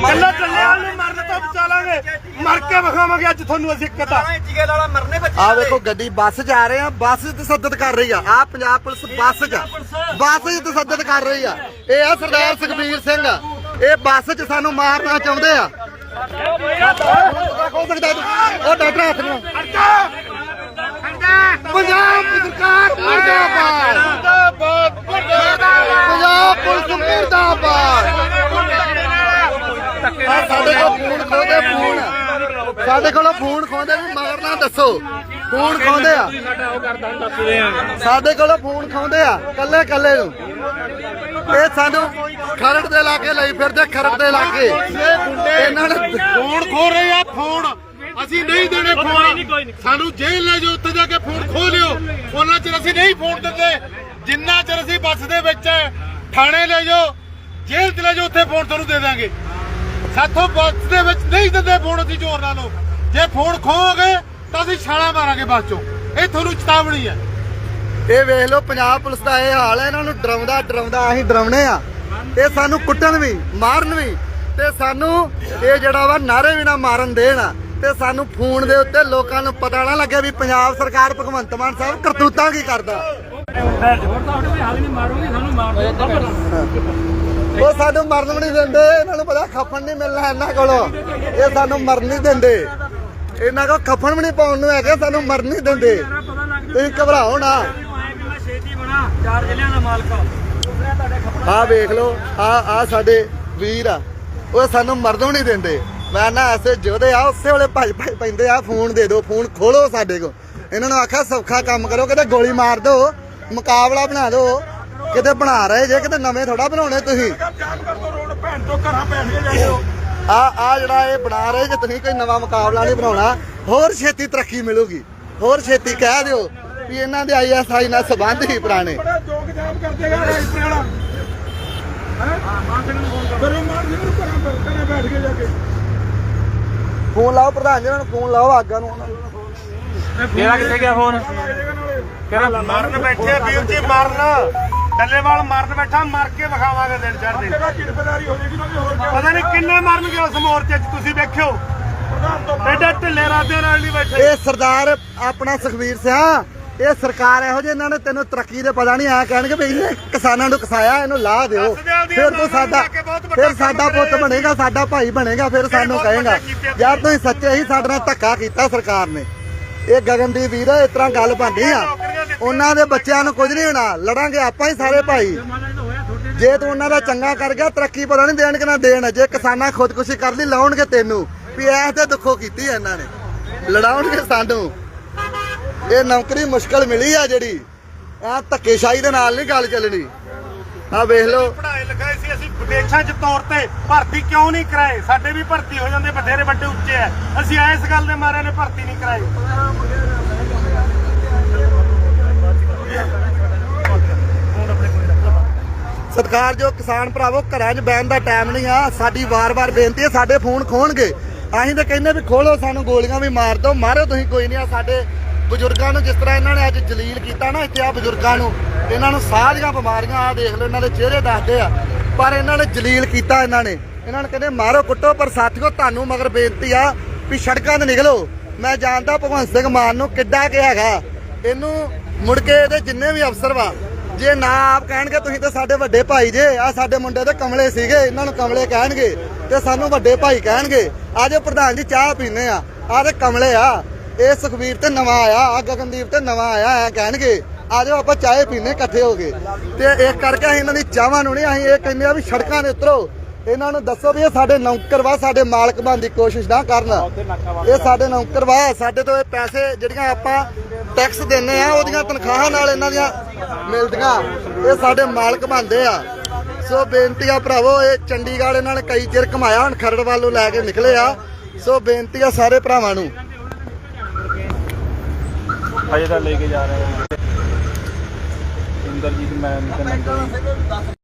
ਕੱਲਾ ਚੱਲੇ ਵਾਲ ਨੂੰ ਮਰਨ ਤੋਂ ਬਚਾ ਲਾਂਗੇ। ਮਰ ਕੇ ਵਿਖਾਵਾਂਗੇ ਅੱਜ ਤੁਹਾਨੂੰ ਅਸੀਂ ਇੱਕ ਤਾਂ ਟੀਕੇ ਲਾਲਾ ਮਰਨੇ ਬੱਚੇ ਆ ਵੇਖੋ ਗੱਡੀ ਬੱਸ 'ਚ ਆ ਰਹੇ ਆ ਬੱਸ 'ਚ ਤਸੱਦਦ ਕਰ ਰਹੀ ਆ। ਆ ਪੰਜਾਬ ਪੁਲਿਸ ਬੱਸ 'ਚ ਬੱਸ 'ਚ ਤਸੱਦਦ ਕਰ ਰਹੀ ਆ। ਇਹ ਆ ਸਰਦਾਰ ਸੁਖਬੀਰ ਸਿੰਘ। ਇਹ ਬੱਸ 'ਚ ਸਾਨੂੰ ਮਾਰਨਾ ਚਾਹੁੰਦੇ ਆ। ਹੋ ਸਕਦਾ ਉਹ ਡਾਕਟਰ ਹੱਥ ਨੂੰ ਪੰਜਾਬ ਸਰਕਾਰ ਮੁਰਦਾਬਾਦ ਪੰਜਾਬ ਪੁਲਿਸ ਮੁਰਦਾਬਾਦ ਆਹ ਸਾਡੇ ਕੋਲ ਫੋਨ ਖੋਦੇ ਫੋਨ ਸਾਡੇ ਕੋਲੋਂ ਫੋਨ ਖੋਦੇ ਵੀ ਮਗਰ ਨਾ ਦੱਸੋ। ਫੋਨ ਖੋਦੇ ਆ। ਸਾਡੇ ਕੋਲੋਂ ਫੋਨ ਖੋਦੇ ਆ ਕੱਲੇ ਕੱਲੇ ਨੂੰ। ਇਹ ਸਾਨੂੰ ਖਰੜ ਦੇ ਇਲਾਕੇ ਲਈ ਫਿਰਦੇ ਖਰੜ ਦੇ ਇਲਾਕੇ ਇਹਨਾਂ ਨੇ ਫੋਨ ਖੋ ਰਹੇ ਆ ਫੋਨ। ਅਸੀਂ ਨਹੀਂ ਦੇਣੇ ਫੋਨ। ਸਾਨੂੰ ਜੇਲ੍ਹ ਲੈ ਜਾਓ ਉੱਥੇ ਜਾ ਕੇ ਫੋਨ ਖੋ ਲਿਓ। ਉਹਨਾਂ ਚਿਰ ਅਸੀਂ ਨਹੀਂ ਫੋਨ ਦਿੰਦੇ। ਜਿੰਨਾ ਚਿਰ ਅਸੀਂ ਬੱਸ ਦੇ ਵਿੱਚ ਥਾਣੇ ਲੈ ਜਾਓ ਜੇਲ੍ਹ ਚ ਲੈ ਜਾਓ ਉੱਥੇ ਫੋਨ ਤੁਹਾਨੂੰ ਦੇ ਦਾਂਗੇ। ਸਾਥੋਂ ਬੱਸ ਦੇ ਵਿੱਚ ਨਹੀਂ ਦਿੰਦੇ ਫੋਨ ਅਸੀਂ ਜ਼ੋਰ ਲਾ ਲਓ ਜੇ ਫੋਨ ਖੋਗੇ ਤਾਂ ਅਸੀਂ ਛਾਲਾ ਮਾਰਾਂਗੇ ਬੱਸ ਚੋਂ। ਇਹ ਤੁਹਾਨੂੰ ਚੇਤਾਵਨੀ ਹੈ। ਇਹ ਵੇਖ ਲਓ ਪੰਜਾਬ ਪੁਲਿਸ ਦਾ ਇਹ ਹਾਲ ਹੈ ਇਹਨਾਂ ਨੂੰ ਡਰਾਉਂਦਾ ਡਰਾਉਂਦਾ ਅਸੀਂ ਡਰਾਉਣੇ ਆ। ਇਹ ਸਾਨੂੰ ਕੁੱਟਣ ਵੀ ਮਾਰਨ ਵੀ ਤੇ ਸਾਨੂੰ ਇਹ ਜਿਹੜਾ ਵਾ ਨਾਰੇ ਵੀ ਨਾ ਮਾਰਨ ਦੇਣ। ਤੇ ਸਾਨੂੰ ਫੋਨ ਦੇ ਉੱਤੇ ਲੋਕਾਂ ਨੂੰ ਪਤਾ ਨਾ ਲੱਗੇ ਵੀ ਪੰਜਾਬ ਸਰਕਾਰ ਭਗਵੰਤ ਮਾਨ ਸਾਹਿਬ ਕਰਤੂਤਾਂ ਕੀ ਕਰਦਾ। ਉਹ ਸਾਨੂੰ ਮਰਨ ਨਹੀਂ ਦਿੰਦੇ ਇਹਨਾਂ ਨੂੰ ਪਤਾ ਖਫਨ ਨਹੀਂ ਮਿਲਣਾ ਇਹਨਾਂ ਕੋਲੋਂ। ਇਹ ਸਾਨੂੰ ਮਰਨ ਨਹੀਂ ਦਿੰਦੇ। ਇਹਨਾਂ ਕੋਲ ਖਫਨ ਵੀ ਨਹੀਂ ਪਾਉਣ ਨੂੰ ਹੈਗੇ, ਸਾਨੂੰ ਮਰਨ ਨਹੀਂ ਦਿੰਦੇ। ਤੁਸੀਂ ਘਬਰਾਓ ਨਾ। ਆ ਵੇਖ ਲਓ ਆ ਆ ਸਾਡੇ ਵੀਰ ਆ। ਉਹ ਸਾਨੂੰ ਮਰਦੋਂ ਨਹੀਂ ਦਿੰਦੇ। ਮੈਂ ਨਾ ਐਸੇ ਜੋਦੇ ਆ, ਉਸੇ ਵੇਲੇ ਭੱਜ ਭੱਜ ਪੈਂਦੇ ਆ, ਫੋਨ ਦੇ ਦਿਓ, ਫੋਨ ਖੋਲੋ ਸਾਡੇ ਕੋ ਇਹਨਾਂ ਨੂੰ ਆਖਿਆ, ਸੌਖਾ ਕੰਮ ਕਰੋ, ਕਿਤੇ ਗੋਲੀ ਮਾਰ ਦਿਓ, ਮੁਕਾਬਲਾ ਬਣਾ ਦਿਓ। ਕਿਤੇ ਬਣਾ ਰਹੇ ਜੇ, ਕਿਤੇ ਨਵੇਂ ਥੋੜਾ ਬਣਾਉਣੇ ਤੁਸੀਂ। ਆ ਆ ਜਿਹੜਾ ਇਹ ਬਣਾ ਰਹੇ ਜੇ ਤੁਸੀਂ ਕੋਈ ਨਵਾਂ ਮੁਕਾਬਲਾ ਨਹੀਂ ਬਣਾਉਣਾ ਹੋਰ ਛੇਤੀ ਤਰੱਕੀ ਮਿਲੂਗੀ। ਹੋਰ ਛੇਤੀ ਕਹਿ ਦਿਓ ਵੀ ਇਹਨਾਂ ਦੇ ਆਈਐਸਆਈ ਨਾਲ ਸੰਬੰਧ ਹੀ ਪੁਰਾਣੇ। ਫੋਨ ਲਾਓ ਪ੍ਰਧਾਨ ਜੀ ਉਹਨਾਂ ਨੂੰ ਫੋਨ ਲਾਓ ਆਗਾਂ ਨੂੰ। ਤੇਰਾ ਕਿੱਥੇ ਗਿਆ ਫੋਨ? ਕਿਹੜਾ ਮਰਨ ਬੈਠੇ ਆ ਵੀਰ ਜੀ ਮਰਨ। ਡੱਲੇਵਾਲ ਮਰਨ ਬੈਠਾ ਮਰ ਕੇ ਵਿਖਾਵਾਂਗੇ ਦਿਨ ਚੜ੍ਹਦੇ। ਪਤਾ ਨਹੀਂ ਕਿੰਨੇ ਮਰਨਗੇ ਉਸ ਮੋਰਚੇ 'ਚ ਤੁਸੀਂ ਵੇਖਿਓ। ਐਡੇ ਢਿੱਲੇ ਰਾਦੇ ਨਾਲ ਨਹੀਂ ਬੈਠੇ। ਇਹ ਸਰਦਾਰ ਆਪਣਾ ਸੁਖਵੀਰ ਸਿਆ ਇਹ ਸਰਕਾਰ ਇਹੋ ਜਿਹੇ ਇਹਨਾਂ ਨੇ ਤੈਨੂੰ ਤਰੱਕੀ ਦੇ ਪਤਾ ਨਹੀਂ ਆ ਕਹਿਣਗੇ ਵੀ ਇਹਨੇ ਕਿਸਾਨਾਂ ਨੂੰ ਕਸਾਇਆ ਇਹਨੂੰ ਲਾ ਦਿਓ। ਫਿਰ ਤੂੰ ਉਹਨਾਂ ਸਾਡਾ ਫਿਰ ਸਾਡਾ ਪੁੱਤ ਬਣੇਗਾ ਸਾਡਾ ਭਾਈ ਬਣੇਗਾ ਫਿਰ ਸਾਨੂੰ ਕਹੇਗਾ। ਯਾਰ ਤੁਸੀਂ ਸੱਚੇ ਹੀ ਸਾਡੇ ਨਾਲ ਧੱਕਾ ਕੀਤਾ ਸਰਕਾਰ ਨੇ। ਇਹ ਗਗਨਦੀਪ ਵੀਰ ਇਸ ਤਰ੍ਹਾਂ ਗੱਲ ਬਣਦੀ ਆ। ਉਹਨਾਂ ਦੇ ਬੱਚਿਆਂ ਨੂੰ ਕੁਝ ਨਹੀਂ ਹੋਣਾ, ਲੜਾਂਗੇ ਆਪਾਂ ਹੀ ਸਾਰੇ ਭਾਈ। ਜੇ ਤੂੰ ਉਹਨਾਂ ਦਾ ਚੰਗਾ ਕਰ ਗਿਆ, ਤਰੱਕੀ ਪਤਾ ਨਹੀਂ ਦੇਣ ਕਿ ਨਾ ਦੇਣ ਜੇ ਕਿਸਾਨਾਂ ਖੁਦਕੁਸ਼ੀ ਕਰ ਲਈ, ਲਾਉਣਗੇ ਤੈਨੂੰ। ਵੀ ਐਸ ਤੇ ਦੁੱਖੋ ਕੀਤੀ ਇਹਨਾਂ ਨੇ। ਲੜਾਉਣਗੇ ਸਾਨੂੰ। ਇਹ ਨੌਕਰੀ ਮੁਸ਼ਕਲ ਮਿਲੀ ਆ ਜਿਹੜੀ। ਆ ਧੱਕੇਸ਼ਾਹੀ ਦੇ ਨਾਲ ਨਹੀਂ ਗੱਲ ਚੱਲਣੀ। ਆ ਵੇਖ ਲਓ। ਪੜ੍ਹਾਈ ਲਿਖਾਈ ਸੀ, ਅਸੀਂ ਵਿਦੇਸ਼ਾਂ 'ਚ ਤੌਰ ਤੇ ਭਰਤੀ ਕਿਉਂ ਨਹੀਂ ਕਰਾਏ? ਸਾਡੇ ਵੀ ਭਰਤੀ ਹੋ ਜਾਂਦੇ, ਬਥੇਰੇ ਵੱਡੇ ਉੱਚੇ ਆ। ਅਸੀਂ ਇਸ ਗੱਲ ਦੇ ਮਾਰੇ ਨੇ ਭਰਤੀ ਨਹੀਂ ਕਰਾਏ ਜੋ ਕਿਸਾਨ ਭਰਾਵੋ ਘਰਾਂ 'ਚ ਬੈਣ ਦਾ ਟਾਈਮ ਨਹੀਂ ਆ, ਸਾਡੀ ਵਾਰ-ਵਾਰ ਬੇਨਤੀ ਹੈ, ਸਾਡੇ ਫੋਨ ਖੋਣਗੇ ਅਸੀਂ ਤਾਂ ਕਹਿੰਦੇ ਵੀ ਖੋਲੋ ਸਾਨੂੰ ਗੋਲੀਆਂ ਵੀ ਮਾਰ ਦਿਓ ਮਾਰੋ ਤੁਸੀਂ, ਕੋਈ ਨਹੀਂ ਆ, ਸਾਡੇ ਬਜ਼ੁਰਗਾਂ ਨੂੰ ਜਿਸ ਤਰ੍ਹਾਂ ਇਹਨਾਂ ਨੇ ਅੱਜ ਜਲੀਲ ਕੀਤਾ ਨਾ, ਇੱਥੇ ਆ ਬਜ਼ੁਰਗਾਂ ਨੂੰ, ਇਹਨਾਂ ਨੂੰ ਸਾਰੀਆਂ ਬਿਮਾਰੀਆਂ ਆ ਦੇਖ ਲਓ, ਇਹਨਾਂ ਦੇ ਚਿਹਰੇ ਦੱਸਦੇ ਆ, ਪਰ ਇਹਨਾਂ ਨੇ ਜਲੀਲ ਕੀਤਾ ਇਹਨਾਂ ਨੇ। ਇਹਨਾਂ ਨੇ ਕਹਿੰਦੇ, ਮਾਰੋ, ਕੁੱਟੋ, ਪਰ ਸਾਥੀਓ, ਤੁਹਾਨੂੰ ਮਗਰ ਬੇਨਤੀ ਆ ਵੀ ਸੜਕਾਂ ਤੇ ਨਿਕਲੋ। ਮੈਂ ਜਾਣਦਾ ਭਗਵੰਤ ਸਿੰਘ ਮਾਨ ਨੂੰ ਕਿੱਡਾ ਕਿ ਹੈਗਾ। ਇਹਨੂੰ ਮੁੜ ਕੇ ਇਹਦੇ ਜਿੰਨੇ ਵੀ ਅਫਸਰ ਵਾ ਜੇ ਨਾ ਆਪ ਕਹਿਣਗੇ, ਤੁਸੀਂ ਤਾਂ ਸਾਡੇ ਵੱਡੇ ਭਾਈ ਜੇ। ਆ ਸਾਡੇ ਮੁੰਡੇ ਤੇ ਕਮਲੇ ਸੀਗੇ, ਇਹਨਾਂ ਨੂੰ ਕਮਲੇ ਕਹਿਣਗੇ ਤੇ ਸਾਨੂੰ ਵੱਡੇ ਭਾਈ ਕਹਿਣਗੇ। ਆਜੋ ਪ੍ਰਧਾਨ ਜੀ ਚਾਹ ਪੀਨੇ ਆ ਆ ਤੇ ਕਮਲੇ ਆ, ਇਹ ਸੁਖਵੀਰ ਤੇ ਨਵਾਂ ਆਇਆ ਆ ਗਗਨਦੀਪ ਤੇ ਨਵਾਂ ਆਇਆ ਐ ਕਹਿਣਗੇ ਆਜੋ ਆਪਾਂ ਚਾਹ ਪੀਨੇ ਇਕੱਠੇ ਹੋ ਗਏ ਤੇ ਇਸ ਕਰਕੇ ਅਸੀਂ ਇਹਨਾਂ ਦੀ ਚਾਹਾਂ ਨੂੰ ਨਹੀਂ, ਅਸੀਂ ਇਹ ਕਹਿੰਦੇ ਆ ਵੀ ਸੜਕਾਂ ਤੇ ਉਤਰੋ। ਇਹਨਾਂ ਨੂੰ ਦੱਸੋ ਵੀ ਇਹ ਸਾਡੇ ਨੌਕਰ ਵਾ, ਸਾਡੇ ਮਾਲਕ ਬਣ ਦੀ ਕੋਸ਼ਿਸ਼ ਨਾ ਕਰਨ। ਇਹ ਸਾਡੇ ਨੌਕਰ ਵਾ, ਸਾਡੇ ਤੋਂ ਇਹ ਪੈਸੇ ਜਿਹੜੀਆਂ ਆਪਾਂ ਟੈਕਸ ਦਿੰਨੇ ਆ, ਉਹਦੀਆਂ ਤਨਖਾਹਾਂ ਨਾਲ ਇਹਨਾਂ ਦੀਆਂ ਮਿਲਦੀਆਂ। ਇਹ ਸਾਡੇ ਮਾਲਕ ਬਣਦੇ ਆ। ਸੋ ਬੇਨਤੀ ਆ ਭਰਾਵੋ, ਇਹ ਚੰਡੀਗੜ੍ਹ ਇਹਨਾਂ ਨੇ ਕਈ ਚਿਰ ਕਮਾਇਆ, ਹੁਣ ਖਰੜ ਵੱਲ ਲੈ ਕੇ ਨਿਕਲੇ ਆ। ਸੋ ਬੇਨਤੀ ਆ ਸਾਰੇ ਭਰਾਵਾਂ ਨੂੰ। ਅਜੇ ਤਾਂ ਲੈ ਕੇ ਜਾ ਰਹੇ ਹਾਂ। ਇੰਦਰਜੀਤ ਮੈਨ ਤੇ ਨੰਦਰ